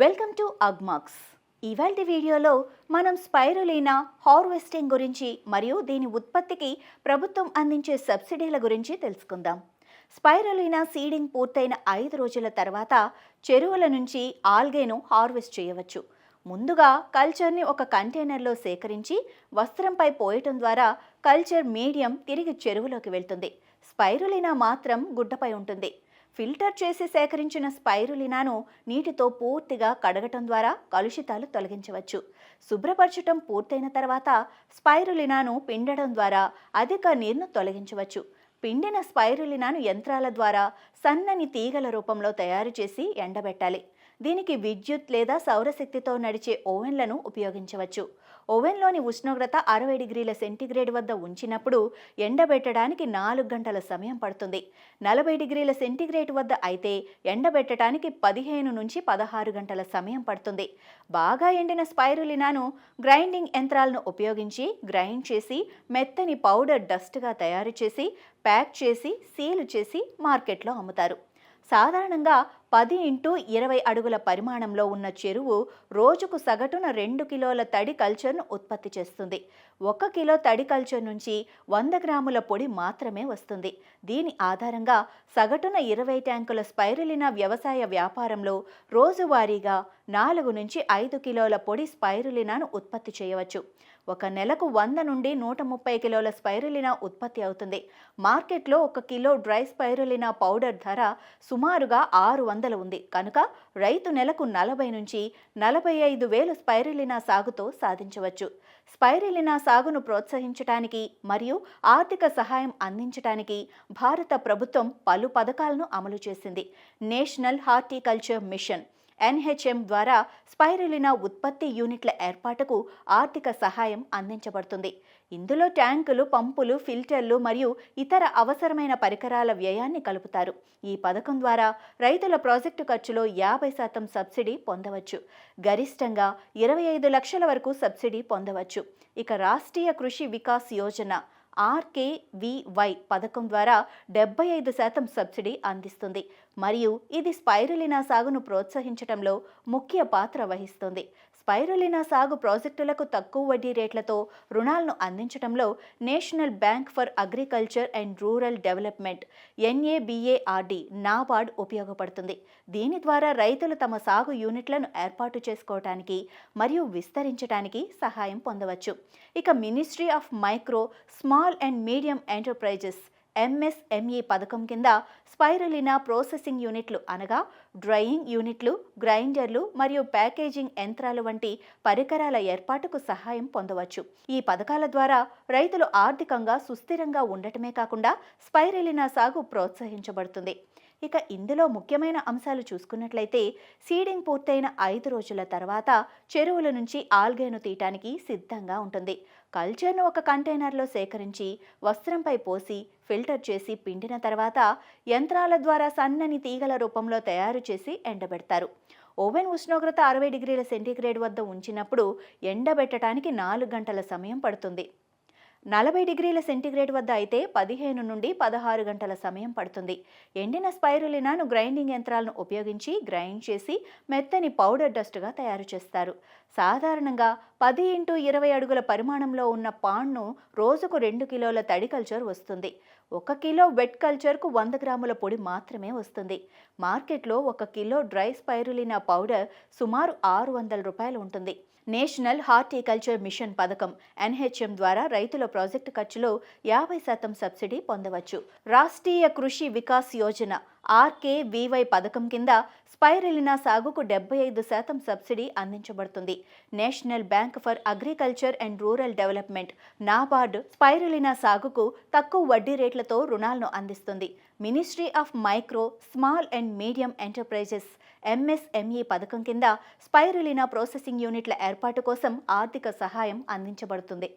Welcome to Agmax. ఇవాళ వీడియోలో మనం స్పైరులీనా హార్వెస్టింగ్ గురించి మరియు దీని ఉత్పత్తికి ప్రభుత్వం అందించే సబ్సిడీల గురించి తెలుసుకుందాం. స్పైరులీనా సీడింగ్ పూర్తయిన ఐదు రోజుల తర్వాత చెరువుల నుంచి ఆల్గేను హార్వెస్ట్ చేయవచ్చు. ముందుగా కల్చర్ని ఒక కంటైనర్లో సేకరించి వస్త్రంపై పోయటం ద్వారా కల్చర్ మీడియం తిరిగి చెరువులోకి వెళ్తుంది. స్పైరులీనా మాత్రం గుడ్డపై ఉంటుంది. ఫిల్టర్ చేసి సేకరించిన స్పైరులినాను నీటితో పూర్తిగా కడగటం ద్వారా కలుషితాలు తొలగించవచ్చు. శుభ్రపరచటం పూర్తయిన తర్వాత స్పైరులినాను పిండడం ద్వారా అధిక నీరును తొలగించవచ్చు. పిండిన స్పైరులినాను యంత్రాల ద్వారా సన్నని తీగల రూపంలో తయారు చేసి ఎండబెట్టాలి. దీనికి విద్యుత్ లేదా సౌరశక్తితో నడిచే ఓవెన్లను ఉపయోగించవచ్చు. ఓవెన్లోని ఉష్ణోగ్రత అరవై డిగ్రీల సెంటీగ్రేడ్ వద్ద ఉంచినప్పుడు ఎండబెట్టడానికి నాలుగు గంటల సమయం పడుతుంది. నలభై డిగ్రీల సెంటీగ్రేడ్ వద్ద అయితే ఎండబెట్టడానికి పదిహేను నుంచి పదహారు గంటల సమయం పడుతుంది. బాగా ఎండిన స్పైరులినాను గ్రైండింగ్ యంత్రాలను ఉపయోగించి గ్రైండ్ చేసి మెత్తని పౌడర్ డస్ట్గా తయారు చేసి ప్యాక్ చేసి సీలు చేసి మార్కెట్లో అమ్ముతారు. సాధారణంగా పది ఇంటూ ఇరవై అడుగుల పరిమాణంలో ఉన్న చెరువు రోజుకు సగటున రెండు కిలోల తడి కల్చర్ను ఉత్పత్తి చేస్తుంది. ఒక కిలో తడి కల్చర్ నుంచి వంద గ్రాముల పొడి మాత్రమే వస్తుంది. దీని ఆధారంగా సగటున ఇరవై ట్యాంకుల స్పైరులినా వ్యవసాయ వ్యాపారంలో రోజువారీగా నాలుగు నుంచి ఐదు కిలోల పొడి స్పైరులినాను ఉత్పత్తి చేయవచ్చు. ఒక నెలకు వంద నుండి నూట ముప్పై కిలోల స్పైరులినా ఉత్పత్తి అవుతుంది. మార్కెట్లో ఒక కిలో డ్రై స్పైరులినా పౌడర్ ధర సుమారుగా ఆరు వందలు ఉంది. కనుక రైతు నెలకు నలభై నుంచి నలభై ఐదు వేలు స్పైరులినా సాగుతో సాధించవచ్చు. స్పైరులినా సాగును ప్రోత్సహించడానికి మరియు ఆర్థిక సహాయం అందించడానికి భారత ప్రభుత్వం పలు పథకాలను అమలు చేసింది. నేషనల్ హార్టికల్చర్ మిషన్ ఎన్హెచ్ఎం ద్వారా స్పైరులినా ఉత్పత్తి యూనిట్ల ఏర్పాటుకు ఆర్థిక సహాయం అందించబడుతుంది. ఇందులో ట్యాంకులు పంపులు ఫిల్టర్లు మరియు ఇతర అవసరమైన పరికరాల వ్యయాన్ని కలుపుతారు. ఈ పథకం ద్వారా రైతుల ప్రాజెక్టు ఖర్చులో యాభై శాతం సబ్సిడీ పొందవచ్చు. గరిష్టంగా ఇరవై ఐదు లక్షల వరకు సబ్సిడీ పొందవచ్చు. ఇక రాష్ట్రీయ కృషి వికాస్ యోజన ఆర్కేవివై పథకం ద్వారా డెబ్బై ఐదు శాతం సబ్సిడీ అందిస్తుంది. మరియు ఇది స్పైరులినా సాగును ప్రోత్సహించడంలో ముఖ్య పాత్ర వహిస్తుంది. స్పైరులినా సాగు ప్రాజెక్టులకు తక్కువ వడ్డీ రేట్లతో రుణాలను అందించడంలో National Bank for Agriculture and Rural Development NABARD NABARD ఉపయోగపడుతుంది. దీని ద్వారా రైతులు తమ సాగు యూనిట్లను ఏర్పాటు చేసుకోవటానికి మరియు విస్తరించడానికి సహాయం పొందవచ్చు. ఇక Ministry of Micro Small and Medium Enterprises MSME పథకం కింద స్పైరలినా ప్రాసెసింగ్ యూనిట్లు అనగా డ్రైయింగ్ యూనిట్లు గ్రైండర్లు మరియు ప్యాకేజింగ్ యంత్రాలు వంటి పరికరాల ఏర్పాటుకు సహాయం పొందవచ్చు. ఈ పథకాల ద్వారా రైతులు ఆర్థికంగా సుస్థిరంగా ఉండటమే కాకుండా స్పైరలినా సాగు ప్రోత్సహించబడుతుంది. ఇక ఇందులో ముఖ్యమైన అంశాలు చూసుకున్నట్లయితే సీడింగ్ పూర్తయిన ఐదు రోజుల తర్వాత చెరువుల నుంచి ఆల్గేను తీయటానికి సిద్ధంగా ఉంటుంది. కల్చర్ను ఒక కంటైనర్లో సేకరించి వస్త్రంపై పోసి ఫిల్టర్ చేసి పిండిన తర్వాత యంత్రాల ద్వారా సన్నని తీగల రూపంలో తయారు చేసి ఎండబెడతారు. ఓవెన్ ఉష్ణోగ్రత అరవై డిగ్రీల సెంటీగ్రేడ్ వద్ద ఉంచినప్పుడు ఎండబెట్టడానికి నాలుగు గంటల సమయం పడుతుంది. నలభై డిగ్రీల సెంటీగ్రేడ్ వద్ద అయితే పదిహేను నుండి పదహారు గంటల సమయం పడుతుంది. ఎండిన స్పైరులినాను గ్రైండింగ్ యంత్రాలను ఉపయోగించి గ్రైండ్ చేసి మెత్తని పౌడర్ డస్ట్గా తయారు చేస్తారు. సాధారణంగా పది ఇంటూ ఇరవై అడుగుల పరిమాణంలో ఉన్న పాన్ను రోజుకు రెండు కిలోల తడి కల్చర్ వస్తుంది. ఒక కిలో వెట్ కల్చర్కు వంద గ్రాముల పొడి మాత్రమే వస్తుంది. మార్కెట్లో ఒక కిలో డ్రై స్పైరులినా పౌడర్ సుమారు ఆరు వందల రూపాయలు ఉంటుంది. నేషనల్ హార్టికల్చర్ మిషన్ పథకం ఎన్హెచ్ఎం ద్వారా రైతుల ప్రాజెక్టు ఖర్చులో యాభై శాతం సబ్సిడీ పొందవచ్చు. రాష్ట్రీయ కృషి వికాస్ యోజన ఆర్కేవివై పథకం కింద స్పైరెలినా సాగుకు డెబ్బై ఐదు శాతం సబ్సిడీ అందించబడుతుంది. National Bank for Agriculture and Rural Development NABARD spirulina సాగుకు తక్కువ వడ్డీ రేట్లతో రుణాలను అందిస్తుంది. Ministry of Micro Small and Medium Enterprises MSME పథకం కింద స్పైరులినా ప్రాసెసింగ్ యూనిట్ల ఏర్పాటు కోసం ఆర్థిక సహాయం అందించబడుతుంది.